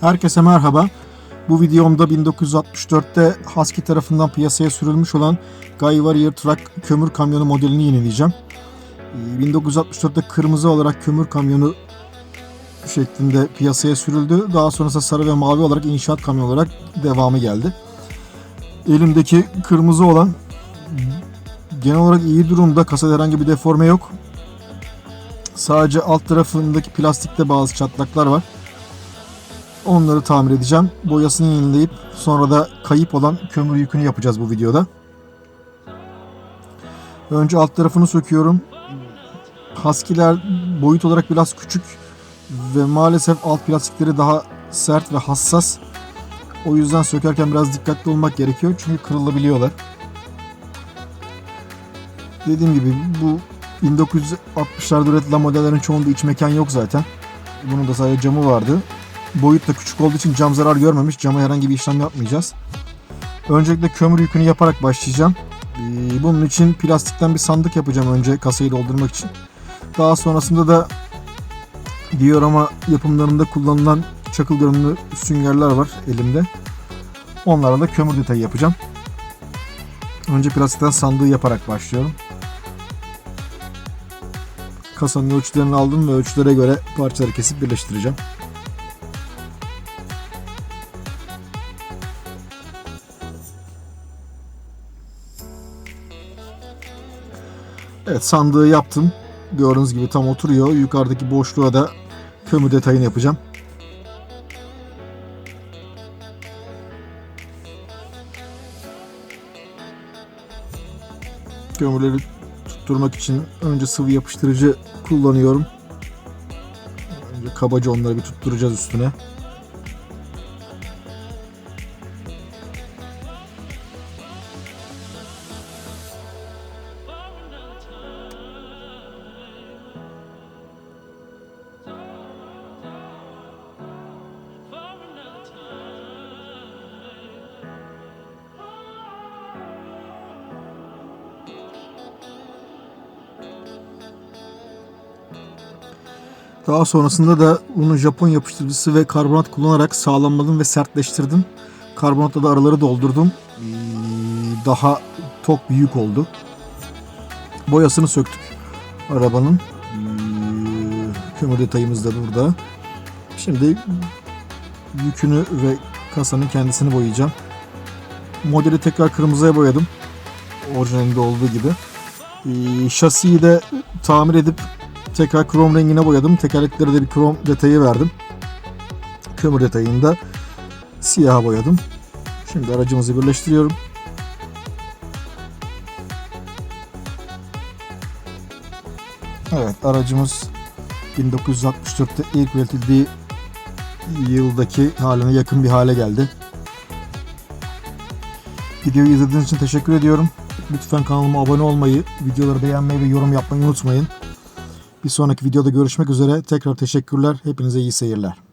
Herkese merhaba. Bu videomda 1964'te Husky tarafından piyasaya sürülmüş olan Guy Warrior Truck kömür kamyonu modelini yenileyeceğim. Ee, 1964'te kırmızı olarak kömür kamyonu şeklinde piyasaya sürüldü. Daha sonrasında sarı ve mavi olarak inşaat kamyonu olarak devamı geldi. Elimdeki kırmızı olan genel olarak iyi durumda. Kasada herhangi bir deforme yok. Sadece alt tarafındaki plastikte bazı çatlaklar var. Onları tamir edeceğim. Boyasını yenileyip sonra da kayıp olan kömür yükünü yapacağız bu videoda. Önce alt tarafını söküyorum. Husky'ler boyut olarak biraz küçük ve maalesef alt plastikleri daha sert ve hassas. O yüzden sökerken biraz dikkatli olmak gerekiyor çünkü kırılabiliyorlar. Dediğim gibi bu 1960'larda üretilen modellerin çoğunda iç mekan yok zaten. Bunun da sadece camı vardı. Boyut da küçük olduğu için cam zarar görmemiş. Cama herhangi bir işlem yapmayacağız. Öncelikle kömür yükünü yaparak başlayacağım. Ee, Bunun için plastikten bir sandık yapacağım önce kasayı doldurmak için. Daha sonrasında da diorama yapımlarında kullanılan çakıl görünümlü süngerler var elimde. Onlarla da kömür detayı yapacağım. Önce plastikten sandığı yaparak başlıyorum. Kasanın ölçülerini aldım ve ölçülere göre parçaları kesip birleştireceğim. Evet sandığı yaptım. Gördüğünüz gibi tam oturuyor. Yukarıdaki boşluğa da kömür detayını yapacağım. Kömürleri tutturmak için önce sıvı yapıştırıcı kullanıyorum. Önce kabaca onları bir tutturacağız üstüne. Daha sonrasında da bunu Japon yapıştırıcısı ve karbonat kullanarak sağlamladım ve sertleştirdim. Karbonatla da araları doldurdum. Ee, Daha tok bir yük oldu. Boyasını söktük arabanın. Ee, Kömür detayımız da burada. Şimdi yükünü ve kasanın kendisini boyayacağım. Modeli tekrar kırmızıya boyadım. Orijinalinde olduğu gibi. Ee, Şasiyi de tamir edip tekrar krom rengine boyadım. Tekerleklere de bir krom detayı verdim. Kömür detayını da siyaha boyadım. Şimdi aracımızı birleştiriyorum. Evet aracımız 1964'te ilk üretildiği yıldaki haline yakın bir hale geldi. Videoyu izlediğiniz için teşekkür ediyorum. Lütfen kanalıma abone olmayı, videoları beğenmeyi ve yorum yapmayı unutmayın. Bir sonraki videoda görüşmek üzere. Tekrar teşekkürler. Hepinize iyi seyirler.